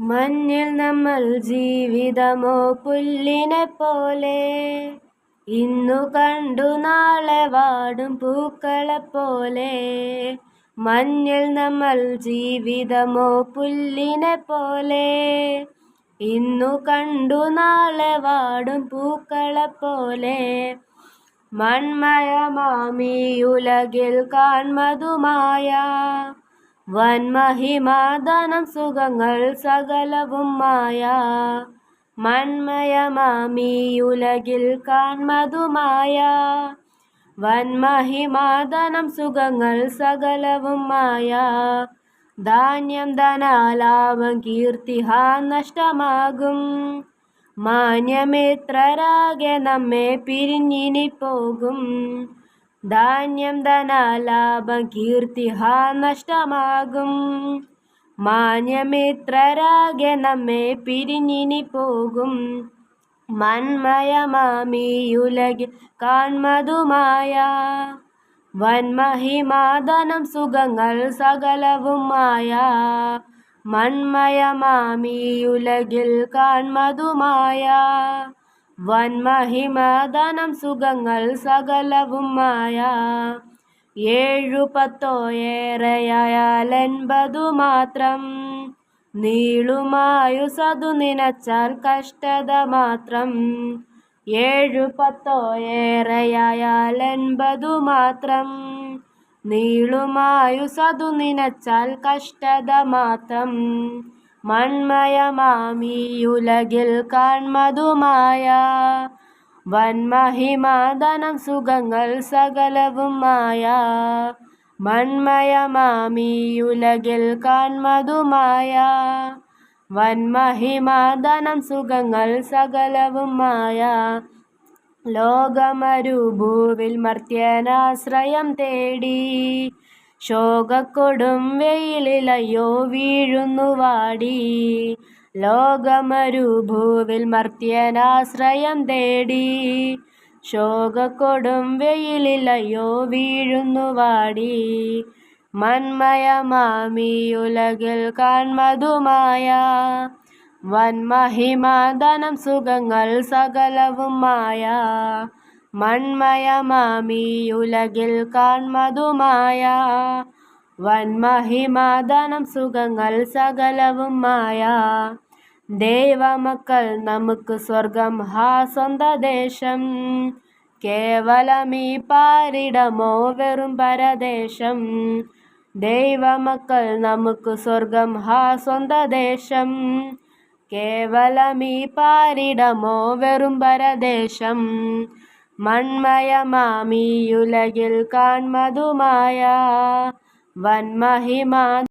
മഞ്ഞിൽ നമ്മൾ ജീവിതമോ പുല്ലിനെ പോലെ? ഇന്നു കണ്ടു നാളെ വാടും പൂക്കളെ പോലെ. മഞ്ഞിൽ നമ്മൾ ജീവിതമോ പുല്ലിനെ പോലെ? ഇന്നു കണ്ടു നാളെ വാടും പൂക്കളെ പോലെ. മൺമയമാമി ഉലകിൽ കാൺമതുമായ വൻമഹിമാദനം സുഖങ്ങൾ സകലവും മായ. മന്മയമാമിയുലകിൽ കാൺമതുമായ. വൻമഹിമാദനം സുഖങ്ങൾ സകലവും മായ. ധാന്യം ധനാലാഭം കീർത്തിഹാ നഷ്ടമാകും. മാന്യമിത്രരാകെ നമ്മെ പിരിഞ്ഞിനി പോകും ധാന്യം ധനലാഭം കീർത്തിഹ നഷ്ടമാകും. മാന്യമിത്രരാകെ നമ്മെ പിരിഞ്ഞിനി പോകും. മന്മയമാമിയുലകിൽ കാൺമതുമായ വന്മഹിമാദനം സുഖങ്ങൾ സകലവുമായ മന്മയമാമിയുലകിൽ കാൺമതുമായ വൻമഹിമധനം സുഖങ്ങൾ സകലവുമായ ഏഴു പത്തോ ഏറെയായാൽ മാത്രം. നീളുമായു സതു നിനച്ചാൽ കഷ്ടത മാത്രം ഏഴു പത്തോ ഏറെയായാൽ മാത്രം. നീളുമായു സതു നിനച്ചാൽ കഷ്ടത മാത്രം മൺമയമാമിയുലകിൽ കാൺമതുമായ വൻമഹിമാദനം സുഖങ്ങൾ സകലവും മായ മൺമയമാമിയുലകിൽ കാൺമതുമായ വന്മഹിമാദനം സുഖങ്ങൾ സകലവും മായ ലോകമരുഭൂവിൽ മർത്യനാശ്രയം തേടി ശോകക്കൊടും വെയിലിലയോ വീഴുന്നു വാടി. ലോകമരുഭൂവിൽ മർത്യനാശ്രയം തേടി. ശോകക്കൊടും വെയിലിലയോ വീഴുന്നു വാടി. മന്മയമാമിയുലകിൽ കാൺമതുമായ വൻമഹിമാധനം സുഖങ്ങൾ സകലവുമായ മൺമയമാമിയുലകിൽ കാൺമതുമായ വൻമഹിമാധനം സുഖങ്ങൾ സകലവുമായ ദൈവമക്കൾ നമുക്ക് സ്വർഗം ഹാ സ്വന്ത ദേശം. കേവലമീ പാരിടമോ വെറും പരദേശം. ദൈവമക്കൾ നമുക്ക് സ്വർഗം ഹാ സ്വന്ത ദേശം. കേവലമീ പാരിടമോ വെറും പരദേശം. മൺമയമാമിയുലകിൽ കാൺമതുമായ വൻമഹിമാ